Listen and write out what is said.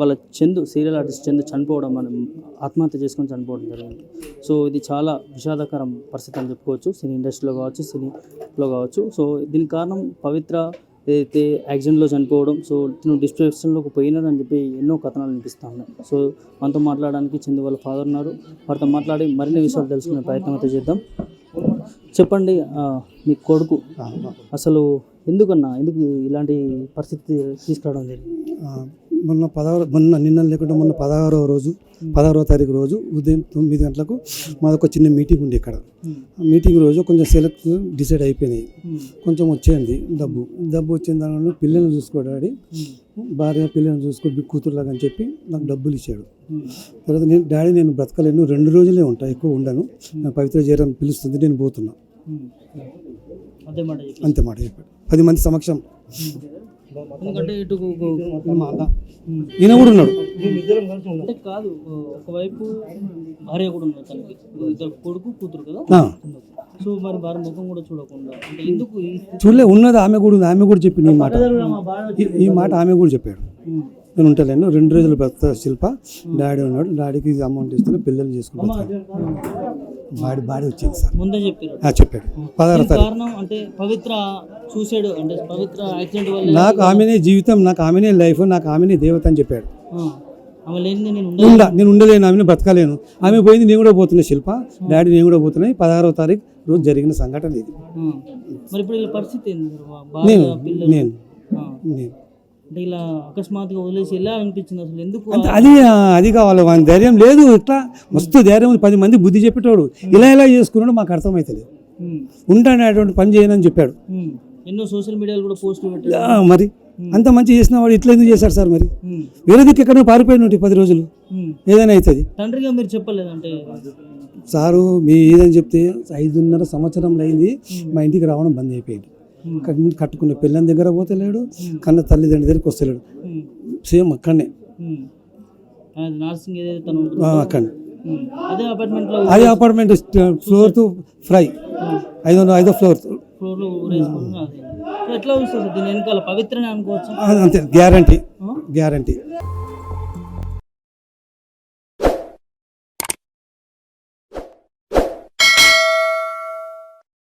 వాళ్ళ Chandu serial artist Chandu చనిపోవడం మనం ఆత్మహత్య చేసుకొని చనిపోవడం జరిగింది. సో ఇది చాలా విషాదకరం పరిస్థితి అని చెప్పుకోవచ్చు. సినీ ఇండస్ట్రీలో కావచ్చు సినీలో కావచ్చు. సో దీనికి కారణం పవిత్ర ఏదైతే యాక్సిడెంట్లో చనిపోవడం సో తిను డిస్ట్రెక్షన్లోకి పోయినారని చెప్పి ఎన్నో కథనాలు వినిపిస్తూ ఉన్నాయి. సో మనతో మాట్లాడడానికి చందు వాళ్ళ ఫాదర్ ఉన్నారు. వారితో మాట్లాడి మరిన్ని విషయాలు తెలుసుకునే ప్రయత్నం అయితే చేద్దాం. చెప్పండి మీ కొడుకు. అసలు ఎందుకన్నా? ఎందుకు ఇలాంటి పరిస్థితి తీసుకురావడం జరిగింది? మొన్న పదహారు మొన్న నిన్న లేకుండా మొన్న పదహారవ రోజు పదహారవ తారీఖు రోజు ఉదయం తొమ్మిది గంటలకు మాదొక చిన్న మీటింగ్ ఉంది ఇక్కడ. మీటింగ్ రోజు కొంచెం సెలెక్ట్ డిసైడ్ అయిపోయినాయి. కొంచెం వచ్చేయండి డబ్బు. డబ్బు వచ్చిన దానిలో పిల్లల్ని చూసుకోడాడి భార్య పిల్లల్ని చూసుకో కూతురులాగా అని చెప్పి నాకు డబ్బులు ఇచ్చాడు. తర్వాత నేను డాడీ నేను బ్రతకలేను రెండు రోజులే ఉంటా ఎక్కువ ఉండను. నా పవిత్ర చేయడం పిలుస్తుంది నేను పోతున్నా. అంతే మాట చెప్పాడు. పది మంది సమక్షం. ఎందుకంటే ఇటు ఈయన కూడా ఉన్నాడు. అంటే కాదు ఒకవైపు భార్య కూడా ఉంది తనకి. ఇద్దరు కొడుకు కూతురు కదా. సో మరి భార్య ముఖం కూడా చూడకుండా. అంటే ఎందుకు? చూడలే ఉన్నది ఆమె కూడా ఉంది. ఆమె కూడా చెప్పింది ఈ మాట. ఈ- మాట ఆమె కూడా చెప్పాడు. నేను ఉంటలేను. రెండు రోజులు బ్రత శిల్ప. డాడీ ఉన్నాడు. డాడీకి అమౌంట్ ఇస్తే పిల్లలు చేసుకుంటాను బాడీ బాడీ వచ్చింది సార్. ముందే చెప్పారు. చెప్పాడు. పదహారు తారీఖు. కారణం అంటే పవిత్ర సూసైడ్ అంటే పవిత్ర యాక్సిడెంట్ వల్ల నాకు ఆమెనే జీవితం నాకు ఆమెనే లైఫ్ నాకు ఆమెనే దేవత అని చెప్పాడు. నేను ఉండను ఉండ నేను ఉండలేను ఆమెను బ్రతకలేను ఆమె పోయింది నేను కూడా పోతున్నా శిల్ప. డాడీ నేను కూడా పోతున్నాయి పదహారవ తారీఖు రోజు జరిగిన సంఘటన ఇది. నేను నేను. నేను. అంటే ఇలా అకస్మాత్తుగా వదిలేసి ఎలా అనిపించింది అసలు? ఎందుకు అంటే అది అది కావాలి. వాని ధైర్యం లేదు ఇట్లా. మస్తు ధైర్యం ఉంది. పది మంది బుద్ధి చెప్పేటోడు. ఇలా ఇలా చేసుకున్నాడు మాకు అర్థమవుతలేదు అటువంటి పని చేయనని చెప్పాడు. ఉమ్. ఎన్నో సోషల్ మీడియాలో కూడా పోస్టులు పెట్టాడు మరి. అంత మంచి చేసిన వాడు ఇట్లా ఎందుకు చేశాడు సార్ మరి? వేరే దిక్కు ఎక్కడో పారిపోయిన ఉంటే పది రోజులు. ఏదైనా అవుతుంది. తండ్రిగా మీరు చెప్పలేదంటే సారు మీ ఏదని చెప్తే ఐదున్నర సంవత్సరంలో అయింది. మా ఇంటికి రావడం బంద్ అయిపోయింది. కట్టుకున్న పిల్లని దగ్గర పోతలేడు కన్న తల్లిదండ్రుల దగ్గరికి వస్తలేడు. సేమ్ అక్కడనే. ఉమ్. అది అపార్ట్మెంట్ ఫ్లోర్ టు ఫ్రై. ఐదో ఐదో ఫ్లోర్. ఎట్లా పవిత్రనే అనుకోవచ్చు? అంతే. గ్యారంటీ. గ్యారంటీ.